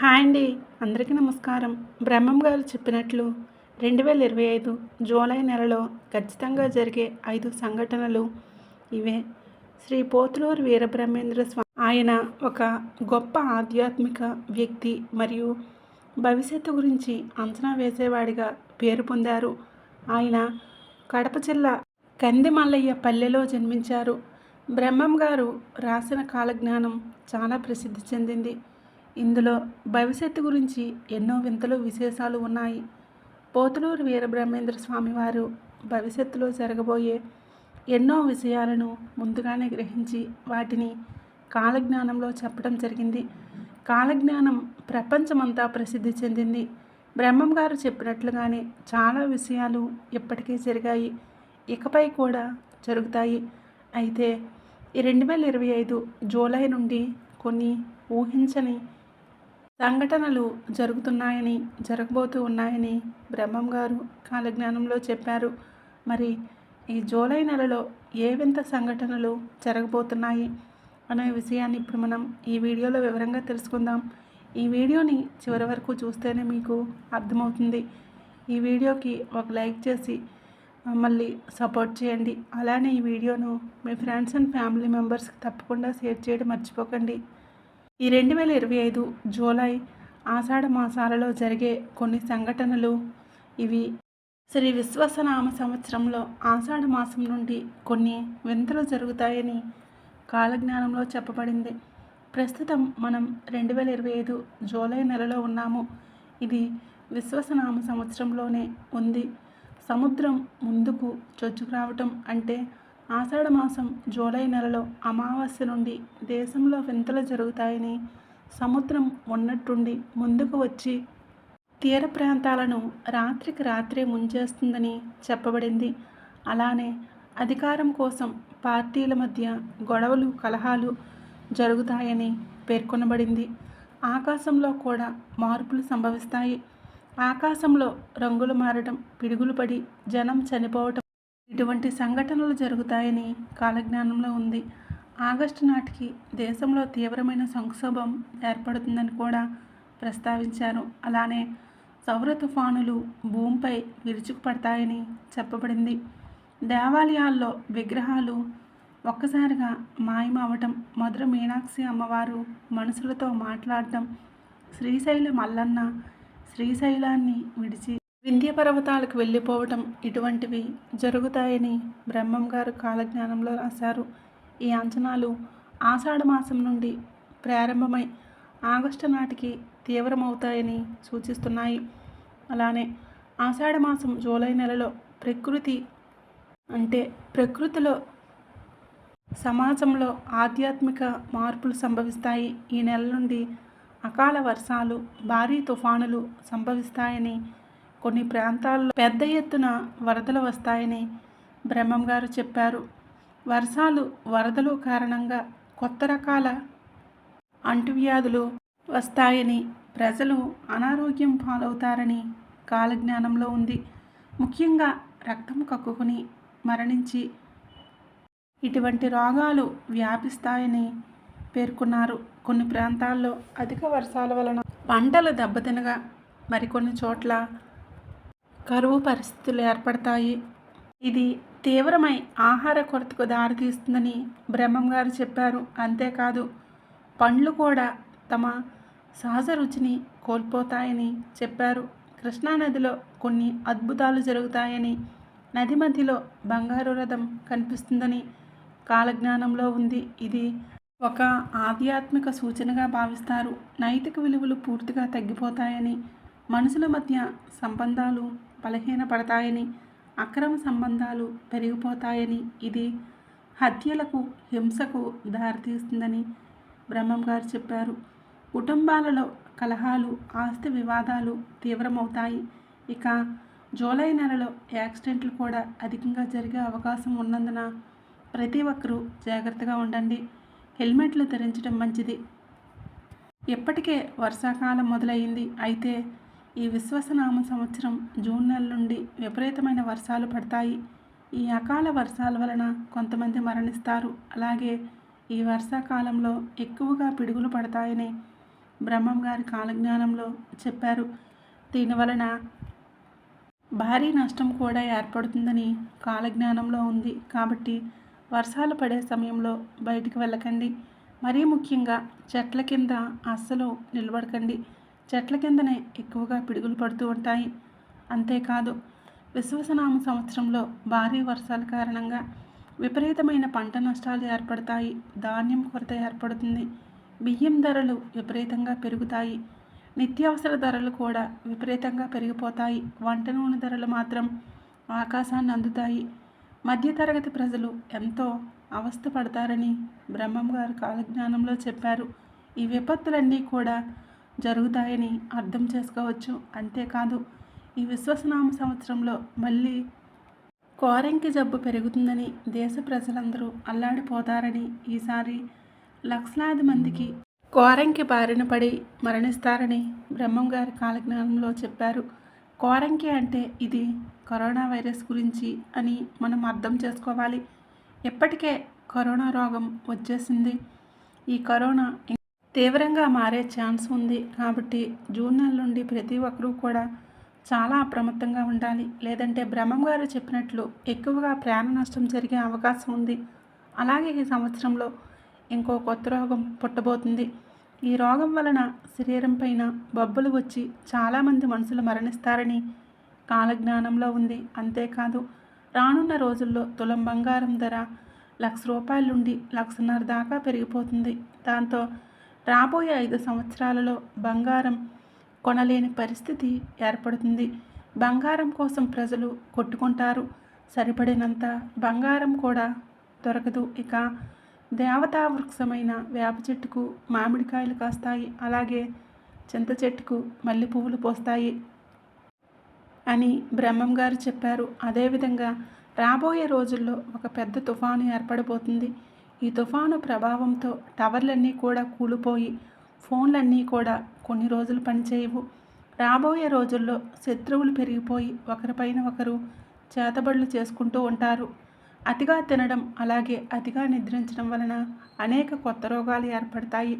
Hi అండి. అందరికీ నమస్కారం. బ్రహ్మం గారు చెప్పినట్లు రెండు వేల ఇరవై ఐదు జూలై నెలలో ఖచ్చితంగా జరిగే ఐదు సంఘటనలు ఇవే. శ్రీ పోతులూరు వీరబ్రహ్మేంద్ర స్వామి ఆయన ఒక గొప్ప ఆధ్యాత్మిక వ్యక్తి మరియు భవిష్యత్తు గురించి అంచనా వేసేవాడిగా పేరు పొందారు. ఆయన కడప జిల్లా కందిమల్లయ్య పల్లెలో జన్మించారు. బ్రహ్మం గారు రాసిన కాలజ్ఞానం చాలా ప్రసిద్ధి చెందింది. ఇందులో భవిష్యత్తు గురించి ఎన్నో వింతలు విశేషాలు ఉన్నాయి. పోతులూరు వీరబ్రహ్మేంద్ర స్వామి వారు భవిష్యత్తులో జరగబోయే ఎన్నో విషయాలను ముందుగానే గ్రహించి వాటిని కాలజ్ఞానంలో చెప్పడం జరిగింది. కాలజ్ఞానం ప్రపంచమంతా ప్రసిద్ధి చెందింది. బ్రహ్మం గారు చెప్పినట్లుగానే చాలా విషయాలు ఇప్పటికే జరిగాయి. ఇకపై కూడా జరుగుతాయి. అయితే రెండు వేల ఇరవై ఐదు జూలై నుండి కొన్ని ఊహించని సంఘటనలు జరుగుతున్నాయని జరగబోతూ ఉన్నాయని బ్రహ్మం గారు కాలజ్ఞానంలో చెప్పారు. మరి ఈ జూలై నెలలో ఏ వింత సంఘటనలు జరగబోతున్నాయి అనే విషయాన్ని ఇప్పుడు మనం ఈ వీడియోలో వివరంగా తెలుసుకుందాం. ఈ వీడియోని చివరి వరకు చూస్తేనే మీకు అర్థమవుతుంది. ఈ వీడియోకి ఒక లైక్ చేసి మళ్ళీ సపోర్ట్ చేయండి. అలానే ఈ వీడియోను మీ ఫ్రెండ్స్ అండ్ ఫ్యామిలీ మెంబర్స్కి తప్పకుండా షేర్ చేయడం మర్చిపోకండి. ఈ రెండు వేల ఇరవై ఐదు జూలై ఆషాఢ మాసాలలో జరిగే కొన్ని సంఘటనలు ఇవి. శ్రీ విశ్వసనామ సంవత్సరంలో ఆషాఢ మాసం నుండి కొన్ని వింతలు జరుగుతాయని కాలజ్ఞానంలో చెప్పబడింది. ప్రస్తుతం మనం రెండు వేల ఇరవై ఐదు జూలై నెలలో ఉన్నాము. ఇది విశ్వసనామ సంవత్సరంలోనే ఉంది. సముద్రం ముందుకు చొచ్చుకురావటం అంటే ఆషాఢమాసం జూలై నెలలో అమావాస్య నుండి దేశంలో వింతలు జరుగుతాయని సముద్రం ఉన్నట్టుండి ముందుకు వచ్చి తీర ప్రాంతాలను రాత్రికి రాత్రే ముంచేస్తుందని చెప్పబడింది. అలానే అధికారం కోసం పార్టీల మధ్య గొడవలు కలహాలు జరుగుతాయని పేర్కొనబడింది. ఆకాశంలో కూడా మార్పులు సంభవిస్తాయి. ఆకాశంలో రంగులు మారడం పిడుగులు పడి జనం చనిపోవటం ఇటువంటి సంఘటనలు జరుగుతాయని కాలజ్ఞానంలో ఉంది. ఆగస్టు నాటికి దేశంలో తీవ్రమైన సంక్షోభం ఏర్పడుతుందని కూడా ప్రస్తావించారు. అలానే సౌర తుఫానులు భూమిపై విరుచుకుపడతాయని చెప్పబడింది. దేవాలయాల్లో విగ్రహాలు ఒక్కసారిగా మాయమవటం మధుర మీనాక్షి అమ్మవారు మనుషులతో మాట్లాడటం శ్రీశైలం మల్లన్న శ్రీశైలాన్ని విడిచి వింధ్య పర్వతాలకు వెళ్ళిపోవటం ఇటువంటివి జరుగుతాయని బ్రహ్మం గారు కాలజ్ఞానంలో రాశారు. ఈ అంచనాలు ఆషాఢ మాసం నుండి ప్రారంభమై ఆగస్టు నాటికి తీవ్రమవుతాయని సూచిస్తున్నాయి. అలానే ఆషాఢ మాసం జూలై నెలలో ప్రకృతి అంటే ప్రకృతిలో సమాజంలో ఆధ్యాత్మిక మార్పులు సంభవిస్తాయి. ఈ నెల నుండి అకాల వర్షాలు భారీ తుఫానులు సంభవిస్తాయని కొన్ని ప్రాంతాల్లో పెద్ద ఎత్తున వరదలు వస్తాయని బ్రహ్మం గారు చెప్పారు. వర్షాలు వరదలు కారణంగా కొత్త రకాల అంటువ్యాధులు వస్తాయని ప్రజలు అనారోగ్యం పాలవుతారని కాలజ్ఞానంలో ఉంది. ముఖ్యంగా రక్తం కక్కుకుని మరణించి ఇటువంటి రోగాలు వ్యాపిస్తాయని పేర్కొన్నారు. కొన్ని ప్రాంతాల్లో అధిక వర్షాల వలన పంటలు దెబ్బతినగా మరికొన్ని చోట్ల కరువు పరిస్థితులు ఏర్పడతాయి. ఇది తీవ్రమై ఆహార కొరతకు దారితీస్తుందని బ్రహ్మం గారు చెప్పారు. అంతేకాదు పండ్లు కూడా తమ సహజ రుచిని కోల్పోతాయని చెప్పారు. కృష్ణానదిలో కొన్ని అద్భుతాలు జరుగుతాయని నది మధ్యలో బంగారు రథం కనిపిస్తుందని కాలజ్ఞానంలో ఉంది. ఇది ఒక ఆధ్యాత్మిక సూచనగా భావిస్తారు. నైతిక విలువలు పూర్తిగా తగ్గిపోతాయని మనుషుల మధ్య సంబంధాలు బలహీనపడతాయని అక్రమ సంబంధాలు పెరిగిపోతాయని ఇది హత్యలకు హింసకు దారితీస్తుందని బ్రహ్మం గారు చెప్పారు. కుటుంబాలలో కలహాలు ఆస్తి వివాదాలు తీవ్రమవుతాయి. ఇక జూలై నెలలో యాక్సిడెంట్లు కూడా అధికంగా జరిగే అవకాశం ఉన్నందున ప్రతి ఒక్కరూ జాగ్రత్తగా ఉండండి. హెల్మెట్లు ధరించడం మంచిది. ఇప్పటికే వర్షాకాలం మొదలైంది. అయితే ఈ విశ్వసనామ సంవత్సరం జూన్ నెల నుండి విపరీతమైన వర్షాలు పడతాయి. ఈ అకాల వర్షాల వలన కొంతమంది మరణిస్తారు. అలాగే ఈ వర్షాకాలంలో ఎక్కువగా పిడుగులు పడతాయని బ్రహ్మం గారి కాలజ్ఞానంలో చెప్పారు. దీనివలన భారీ నష్టం కూడా ఏర్పడుతుందని కాలజ్ఞానంలో ఉంది. కాబట్టి వర్షాలు పడే సమయంలో బయటికి వెళ్ళకండి. మరీ ముఖ్యంగా చెట్ల కింద అస్సలు నిలబడకండి. చెట్ల కిందనే ఎక్కువగా పిడుగులు పడుతూ ఉంటాయి. అంతేకాదు విశ్వసనామ సంవత్సరంలో భారీ వర్షాల కారణంగా విపరీతమైన పంట నష్టాలు ఏర్పడతాయి. ధాన్యం కొరత ఏర్పడుతుంది. బియ్యం ధరలు విపరీతంగా పెరుగుతాయి. నిత్యావసర ధరలు కూడా విపరీతంగా పెరిగిపోతాయి. వంట నూనె ధరలు మాత్రం ఆకాశాన్ని అందుతాయి. మధ్యతరగతి ప్రజలు ఎంతో అవస్థ పడతారని బ్రహ్మం గారు కాలజ్ఞానంలో చెప్పారు. ఈ విపత్తులన్నీ కూడా జరుగుతాయని అర్థం చేసుకోవచ్చు. అంతేకాదు ఈ విశ్వసనామ సంవత్సరంలో మళ్ళీ కోరంకి జబ్బు పెరుగుతుందని దేశ ప్రజలందరూ అల్లాడిపోతారని ఈసారి లక్షలాది మందికి కోరంకి బారిన పడి మరణిస్తారని బ్రహ్మం గారి కాలజ్ఞానంలో చెప్పారు. కోరంకి అంటే ఇది కరోనా వైరస్ గురించి అని మనం అర్థం చేసుకోవాలి. ఇప్పటికే కరోనా రోగం వచ్చేసింది. ఈ కరోనా తీవ్రంగా మారే ఛాన్స్ ఉంది కాబట్టి జూన్ నెల నుండి ప్రతి ఒక్కరూ కూడా చాలా అప్రమత్తంగా ఉండాలి. లేదంటే బ్రహ్మం గారు చెప్పినట్లు ఎక్కువగా ప్రాణ నష్టం జరిగే అవకాశం ఉంది. అలాగే ఈ సంవత్సరంలో ఇంకో కొత్త రోగం పుట్టబోతుంది. ఈ రోగం వలన శరీరం పైన బొబ్బలు వచ్చి చాలామంది మనుషులు మరణిస్తారని కాలజ్ఞానంలో ఉంది. అంతేకాదు రానున్న రోజుల్లో తులం బంగారం ధర లక్ష రూపాయల నుండి లక్షన్నర దాకా పెరిగిపోతుంది. దాంతో రాబోయే ఐదు సంవత్సరాలలో బంగారం కొనలేని పరిస్థితి ఏర్పడుతుంది. బంగారం కోసం ప్రజలు కొట్టుకుంటారు. సరిపడినంత బంగారం కూడా దొరకదు. ఇక దేవతా వృక్షమైన వేప చెట్టుకు మామిడికాయలు కాస్తాయి. అలాగే చింత చెట్టుకు మల్లె పువ్వులు పోస్తాయి అని బ్రహ్మం గారు చెప్పారు. అదేవిధంగా రాబోయే రోజుల్లో ఒక పెద్ద తుఫాను ఏర్పడబోతుంది. ఈ తుఫాను ప్రభావంతో టవర్లన్నీ కూడా కూలిపోయి ఫోన్లన్నీ కూడా కొన్ని రోజులు పనిచేయవు. రాబోయే రోజుల్లో శత్రువులు పెరిగిపోయి ఒకరిపైన ఒకరు చేతబడులు చేసుకుంటూ ఉంటారు. అతిగా తినడం అలాగే అతిగా నిద్రించడం వలన అనేక కొత్త రోగాలు ఏర్పడతాయి.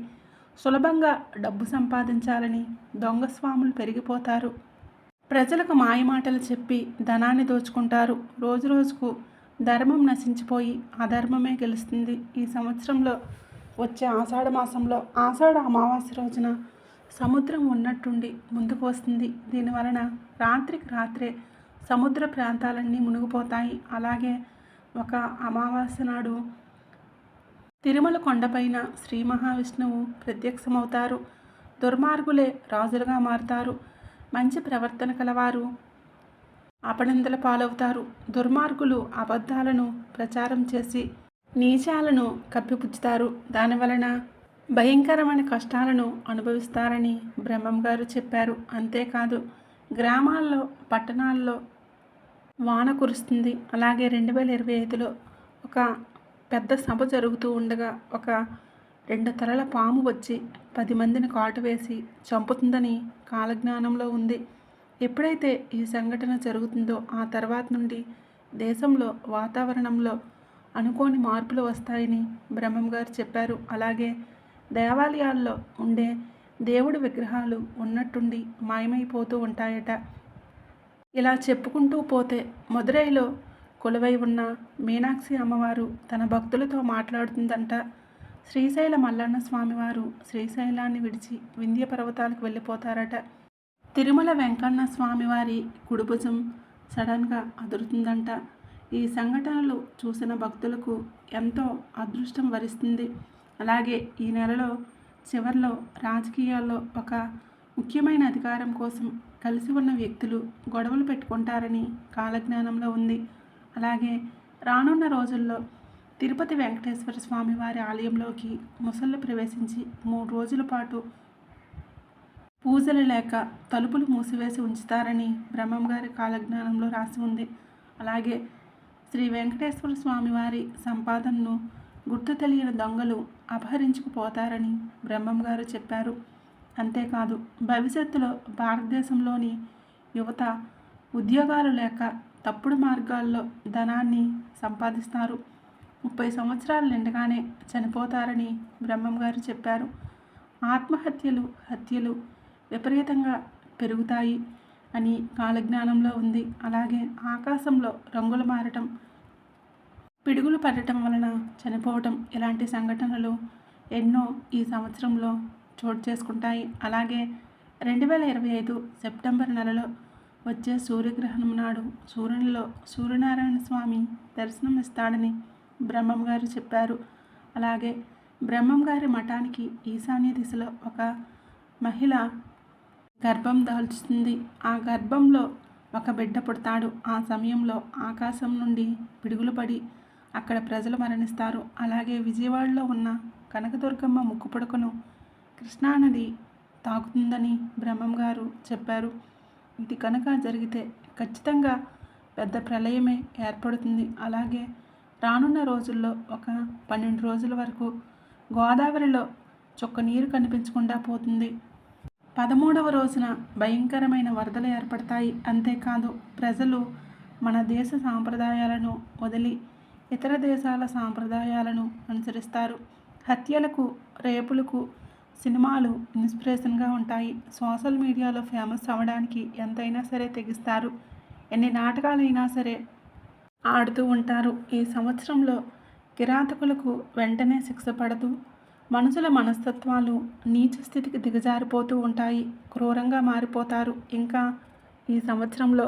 సులభంగా డబ్బు సంపాదించాలని దొంగ స్వాములు పెరిగిపోతారు. ప్రజలకు మాయమాటలు చెప్పి ధనాన్ని దోచుకుంటారు. రోజు రోజుకు ధర్మం నశించిపోయి అధర్మమే గెలుస్తుంది. ఈ సంవత్సరంలో వచ్చే ఆషాఢ మాసంలో ఆషాఢ అమావాస్య రోజున సముద్రం ఉన్నట్టుండి ముందుకు వస్తుంది. దీనివలన రాత్రికి రాత్రే సముద్ర ప్రాంతాలన్నీ మునిగిపోతాయి. అలాగే ఒక అమావాస్య నాడు తిరుమల కొండపైన శ్రీ మహావిష్ణువు ప్రత్యక్షమవుతారు. దుర్మార్గులే రాజులుగా మారుతారు. మంచి ప్రవర్తన కలవారు. అపనిందల పాలవుతారు. దుర్మార్గులు అబద్ధాలను ప్రచారం చేసి నీచాలను కప్పిపుచ్చుతారు. దానివలన భయంకరమైన కష్టాలను అనుభవిస్తారని బ్రహ్మం గారు చెప్పారు. అంతేకాదు గ్రామాల్లో పట్టణాల్లో వాన కురుస్తుంది. అలాగే రెండు వేల ఇరవై ఐదులో ఒక పెద్ద సభ జరుగుతూ ఉండగా ఒక రెండు తలల పాము వచ్చి పది మందిని కాటు వేసి చంపుతుందని కాలజ్ఞానంలో ఉంది. ఎప్పుడైతే ఈ సంఘటన జరుగుతుందో ఆ తర్వాత నుండి దేశంలో వాతావరణంలో అనుకోని మార్పులు వస్తాయని బ్రహ్మం గారు చెప్పారు. అలాగే దేవాలయాల్లో ఉండే దేవుడి విగ్రహాలు ఉన్నట్టుండి మాయమైపోతూ ఉంటాయట. ఇలా చెప్పుకుంటూ పోతే మదురైలో కొలువై ఉన్న మీనాక్షి అమ్మవారు తన భక్తులతో మాట్లాడుతుందంట. శ్రీశైల మల్లన్న స్వామివారు శ్రీశైలాన్ని విడిచి వింధ్య పర్వతాలకు వెళ్ళిపోతారట. తిరుమల వెంకన్న స్వామివారి కుడిభుజం సడన్గా అదురుతుందంట. ఈ సంఘటనలు చూసిన భక్తులకు ఎంతో అదృష్టం వరిస్తుంది. అలాగే ఈ నెలలో చివరిలో రాజకీయాల్లో ఒక ముఖ్యమైన అధికారం కోసం కలిసి ఉన్న వ్యక్తులు గొడవలు పెట్టుకుంటారని కాలజ్ఞానంలో ఉంది. అలాగే రానున్న రోజుల్లో తిరుపతి వెంకటేశ్వర స్వామి వారి ఆలయంలోకి ముసళ్ళు ప్రవేశించి మూడు రోజుల పాటు పూజలు లేక తలుపులు మూసివేసి ఉంచుతారని బ్రహ్మం గారి కాలజ్ఞానంలో రాసి ఉంది. అలాగే శ్రీ వెంకటేశ్వర స్వామి వారి సంపాదనను గుర్తు తెలియని దొంగలు అపహరించుకుపోతారని బ్రహ్మం గారు చెప్పారు. అంతేకాదు భవిష్యత్తులో భారతదేశంలోని యువత ఉద్యోగాలు లేక తప్పుడు మార్గాల్లో ధనాన్ని సంపాదిస్తారు. ముప్పై సంవత్సరాలు నిండగానే చనిపోతారని బ్రహ్మం గారు చెప్పారు. ఆత్మహత్యలు హత్యలు విపరీతంగా పెరుగుతాయి అని కాలజ్ఞానంలో ఉంది. అలాగే ఆకాశంలో రంగులు మారటం పిడుగులు పడటం వలన చనిపోవటం ఇలాంటి సంఘటనలు ఎన్నో ఈ సంవత్సరంలో చోటు చేసుకుంటాయి. అలాగే రెండు వేల ఇరవై ఐదు సెప్టెంబర్ నెలలో వచ్చే సూర్యగ్రహణం నాడు సూర్యునిలో సూర్యనారాయణ స్వామి దర్శనం ఇస్తాడని బ్రహ్మం గారు చెప్పారు. అలాగే బ్రహ్మం గారి మఠానికి ఈశాన్య దిశలో ఒక మహిళ గర్భం దాల్చుతుంది. ఆ గర్భంలో ఒక బిడ్డ పుడతాడు. ఆ సమయంలో ఆకాశం నుండి పిడుగులు పడి అక్కడ ప్రజలు మరణిస్తారు. అలాగే విజయవాడలో ఉన్న కనకదుర్గమ్మ ముక్కు పుడకను కృష్ణానది తాకుతుందని బ్రహ్మం గారు చెప్పారు. ఇది కనుక జరిగితే ఖచ్చితంగా పెద్ద ప్రళయమే ఏర్పడుతుంది. అలాగే రానున్న రోజుల్లో ఒక పన్నెండు రోజుల వరకు గోదావరిలో చుక్క నీరు కనిపించకుండా పోతుంది. పదమూడవ రోజున భయంకరమైన వరదలు ఏర్పడతాయి. అంతేకాదు ప్రజలు మన దేశ సాంప్రదాయాలను వదిలి ఇతర దేశాల సాంప్రదాయాలను అనుసరిస్తారు. హత్యలకు రేపులకు సినిమాలు ఇన్స్పిరేషన్గా ఉంటాయి. సోషల్ మీడియాలో ఫేమస్ అవ్వడానికి ఎంతైనా సరే తెగిస్తారు. ఎన్ని నాటకాలైనా సరే ఆడుతూ ఉంటారు. ఈ సంవత్సరంలో కిరాతకులకు వెంటనే శిక్ష పడదు. మనుషుల మనస్తత్వాలు నీచ స్థితికి దిగజారిపోతూ ఉంటాయి. క్రూరంగా మారిపోతారు. ఇంకా ఈ సంవత్సరంలో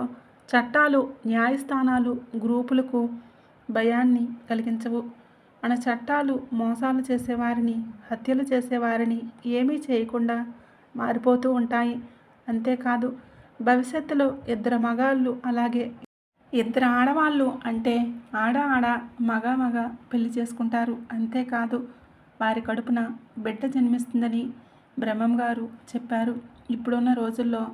చట్టాలు న్యాయస్థానాలు గ్రూపులకు భయాన్ని కలిగించవు. మన చట్టాలు మోసాలు చేసేవారిని హత్యలు చేసేవారిని ఏమీ చేయకుండా మారిపోతూ ఉంటాయి. అంతేకాదు భవిష్యత్తులో ఇద్దరు మగాళ్ళు అలాగే ఇద్దరు ఆడవాళ్ళు అంటే ఆడ ఆడ మగ మగ పెళ్ళి చేసుకుంటారు. అంతేకాదు వారి కడుపున బిడ్డ జన్మిస్తుందని బ్రహ్మం గారు చెప్పారు. ఇప్పుడున్న రోజుల్లో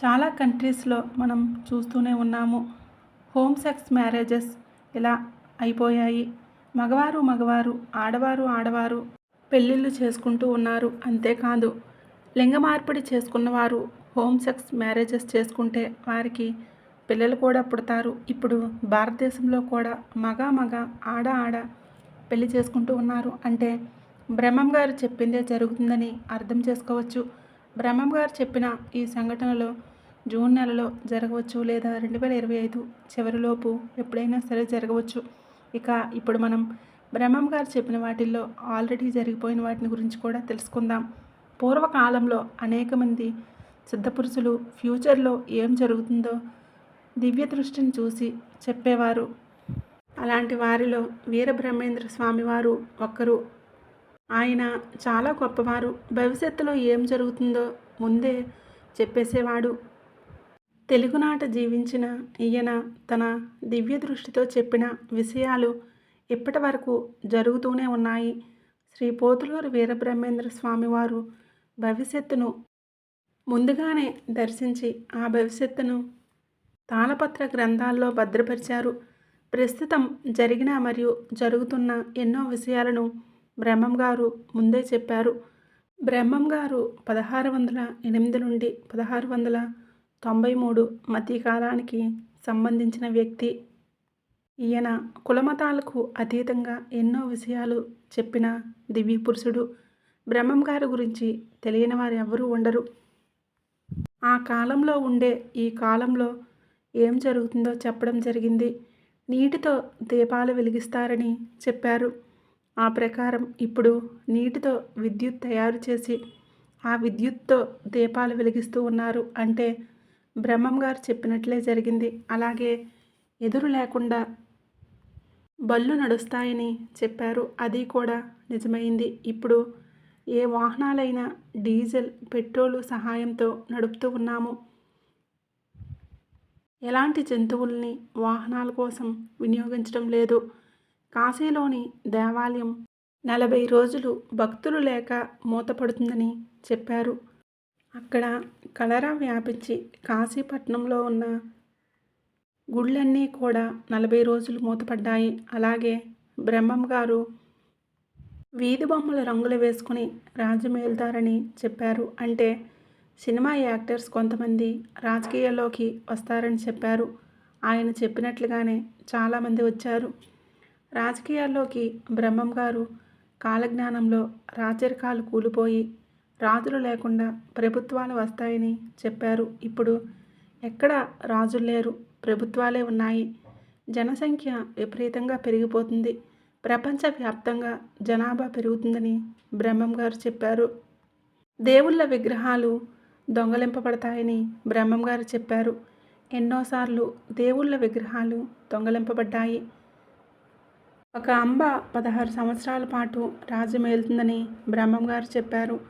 చాలా కంట్రీస్లో మనం చూస్తూనే ఉన్నాము. హోమ్ సెక్స్ మ్యారేజెస్ ఇలా అయిపోయాయి. మగవారు మగవారు ఆడవారు ఆడవారు పెళ్ళిళ్ళు చేసుకుంటూ ఉన్నారు. అంతేకాదు లింగ మార్పిడి చేసుకున్నవారు హోమ్ సెక్స్ మ్యారేజెస్ చేసుకుంటే వారికి పిల్లలు కూడా పుడతారు. ఇప్పుడు భారతదేశంలో కూడా మగ మగ ఆడ ఆడ పెళ్ళి చేసుకుంటూ ఉన్నారు. అంటే బ్రహ్మం గారు చెప్పిందే జరుగుతుందని అర్థం చేసుకోవచ్చు. బ్రహ్మం గారు చెప్పిన ఈ సంఘటనలో జూన్ నెలలో జరగవచ్చు లేదా రెండు వేల ఇరవై ఐదు చివరిలోపు ఎప్పుడైనా సరే జరగవచ్చు. ఇక ఇప్పుడు మనం బ్రహ్మం గారు చెప్పిన వాటిల్లో ఆల్రెడీ జరిగిపోయిన వాటిని గురించి కూడా తెలుసుకుందాం. పూర్వకాలంలో అనేక మంది సిద్ధపురుషులు ఫ్యూచర్లో ఏం జరుగుతుందో దివ్య దృష్టిని చూసి చెప్పేవారు. అలాంటి వారిలో వీరబ్రహ్మేంద్ర స్వామివారు ఒక్కరు. ఆయన చాలా గొప్పవారు. భవిష్యత్తులో ఏం జరుగుతుందో ముందే చెప్పేసేవాడు. తెలుగునాట జీవించిన ఈయన తన దివ్య దృష్టితో చెప్పిన విషయాలు ఇప్పటి వరకు జరుగుతూనే ఉన్నాయి. శ్రీ పోతులూరు వీరబ్రహ్మేంద్ర స్వామివారు భవిష్యత్తును ముందుగానే దర్శించి ఆ భవిష్యత్తును తాళపత్ర గ్రంథాల్లో భద్రపరిచారు. ప్రస్తుతం జరిగిన మరియు జరుగుతున్న ఎన్నో విషయాలను బ్రహ్మం గారు ముందే చెప్పారు. బ్రహ్మం గారు పదహారు వందల ఎనిమిది నుండి పదహారు వందల తొంభై మూడు మధ్యకాలానికి సంబంధించిన వ్యక్తి. ఈయన కులమతాలకు అతీతంగా ఎన్నో విషయాలు చెప్పిన దివ్య పురుషుడు. బ్రహ్మం గారి గురించి తెలియని వారు ఎవరూ ఉండరు. ఆ కాలంలో ఉండే ఈ కాలంలో ఏం జరుగుతుందో చెప్పడం జరిగింది. నీటితో దీపాలు వెలిగిస్తారని చెప్పారు. ఆ ప్రకారం ఇప్పుడు నీటితో విద్యుత్ తయారు చేసి ఆ విద్యుత్తో దీపాలు వెలిగిస్తూ ఉన్నారు అంటే బ్రహ్మం గారు చెప్పినట్లే జరిగింది. అలాగే ఎదురు లేకుండా బళ్ళు నడుస్తాయని చెప్పారు. అది కూడా నిజమైంది. ఇప్పుడు ఏ వాహనాలైనా డీజిల్ పెట్రోలు సహాయంతో నడుపుతూ ఉన్నాము. ఎలాంటి జంతువుల్ని వాహనాల కోసం వినియోగించడం లేదు. కాశీలోని దేవాలయం నలభై రోజులు భక్తులు లేక మూతపడుతుందని చెప్పారు. అక్కడ కలరా వ్యాపించి కాశీపట్నంలో ఉన్న గుళ్ళన్నీ కూడా నలభై రోజులు మూతపడ్డాయి. అలాగే బ్రహ్మం గారు వీధి బొమ్మల రంగులు వేసుకుని రాజ్యం చెప్పారు. అంటే సినిమా యాక్టర్స్ కొంతమంది రాజకీయాల్లోకి వస్తారని చెప్పారు. ఆయన చెప్పినట్లుగానే చాలామంది వచ్చారు. రాజకీయాల్లోకి బ్రహ్మం గారు కాలజ్ఞానంలో రాచరికాలు కూలిపోయి రాజులు లేకుండా ప్రభుత్వాలు వస్తాయని చెప్పారు. ఇప్పుడు ఎక్కడ రాజులు లేరు ప్రభుత్వాలే ఉన్నాయి. జనసంఖ్య విపరీతంగా పెరిగిపోతుంది. ప్రపంచవ్యాప్తంగా జనాభా పెరుగుతుందని బ్రహ్మం గారు చెప్పారు. దేవుళ్ళ విగ్రహాలు దొంగలింపబడతాయని బ్రహ్మం గారు చెప్పారు. ఎన్నోసార్లు దేవుళ్ళ విగ్రహాలు దొంగలింపబడ్డాయి. ఒక అంబ పదహారు సంవత్సరాల పాటు రాజు మేలుతుందని బ్రహ్మం గారు చెప్పారు.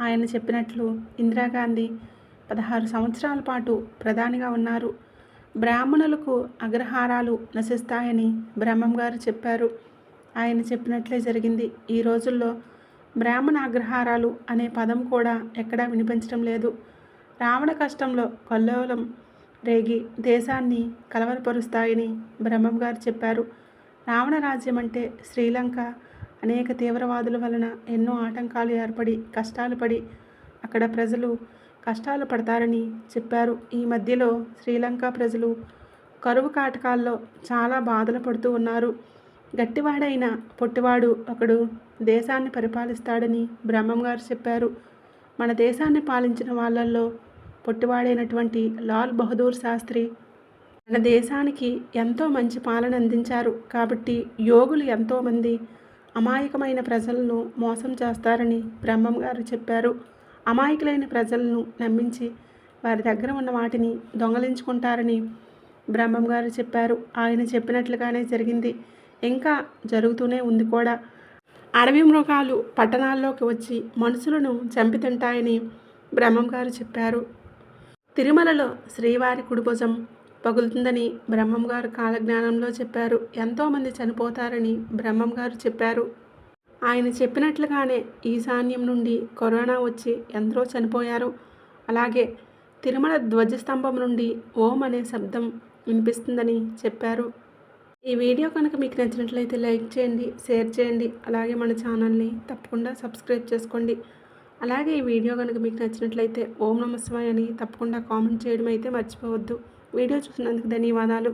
ఆయన చెప్పినట్లు ఇందిరాగాంధీ పదహారు సంవత్సరాల పాటు ప్రధానిగా ఉన్నారు. బ్రాహ్మణులకు అగ్రహారాలు నశిస్తాయని బ్రహ్మం గారు చెప్పారు. ఆయన చెప్పినట్లే జరిగింది. ఈ రోజుల్లో బ్రాహ్మణ అగ్రహారాలు అనే పదం కూడా ఎక్కడా వినిపించడం లేదు. రావణ కష్టంలో కొల్లోలం రేగి దేశాన్ని కలవరపరుస్తాయని బ్రహ్మం గారు చెప్పారు. రావణ రాజ్యం అంటే శ్రీలంక. అనేక తీవ్రవాదుల వలన ఎన్నో ఆటంకాలు ఏర్పడి కష్టాలు పడి అక్కడ ప్రజలు కష్టాలు పడతారని చెప్పారు. ఈ మధ్యలో శ్రీలంక ప్రజలు కరువు కాటకాల్లో చాలా బాధలు పడుతూ ఉన్నారు. గట్టివాడైన పొట్టివాడు ఒకడు దేశాన్ని పరిపాలిస్తాడని బ్రహ్మం గారు చెప్పారు. మన దేశాన్ని పాలించిన వాళ్ళల్లో పొట్టివాడైనటువంటి లాల్ బహదూర్ శాస్త్రి మన దేశానికి ఎంతో మంచి పాలన అందించారు. కాబట్టి యోగులు ఎంతోమంది అమాయకమైన ప్రజలను మోసం చేస్తారని బ్రహ్మం గారు చెప్పారు. అమాయకులైన ప్రజలను నమ్మించి వారి దగ్గర ఉన్న వాటిని దొంగలించుకుంటారని బ్రహ్మం గారు చెప్పారు. ఆయన చెప్పినట్లుగానే జరిగింది. ఇంకా జరుగుతూనే ఉంది కూడా. అడవి మృగాలు పట్టణాల్లోకి వచ్చి మనుషులను చంపి తింటాయని బ్రహ్మం గారు చెప్పారు. తిరుమలలో శ్రీవారి కుడిభుజం పగులుతుందని బ్రహ్మం గారు కాలజ్ఞానంలో చెప్పారు. ఎంతోమంది చనిపోతారని బ్రహ్మం గారు చెప్పారు. ఆయన చెప్పినట్లుగానే ఈశాన్యం నుండి కరోనా వచ్చి ఎందరో చనిపోయారు. అలాగే తిరుమల ధ్వజస్తంభం నుండి ఓం అనే శబ్దం వినిపిస్తుందని చెప్పారు. ఈ వీడియో కనుక మీకు నచ్చినట్లయితే లైక్ చేయండి షేర్ చేయండి అలాగే మన ఛానల్ని తప్పకుండా సబ్స్క్రైబ్ చేసుకోండి. అలాగే ఈ వీడియో కనుక మీకు నచ్చినట్లయితే ఓం నమస్వామి అని తప్పకుండా కామెంట్ చేయడం అయితే మర్చిపోవద్దు. వీడియో చూసినందుకు ధన్యవాదాలు.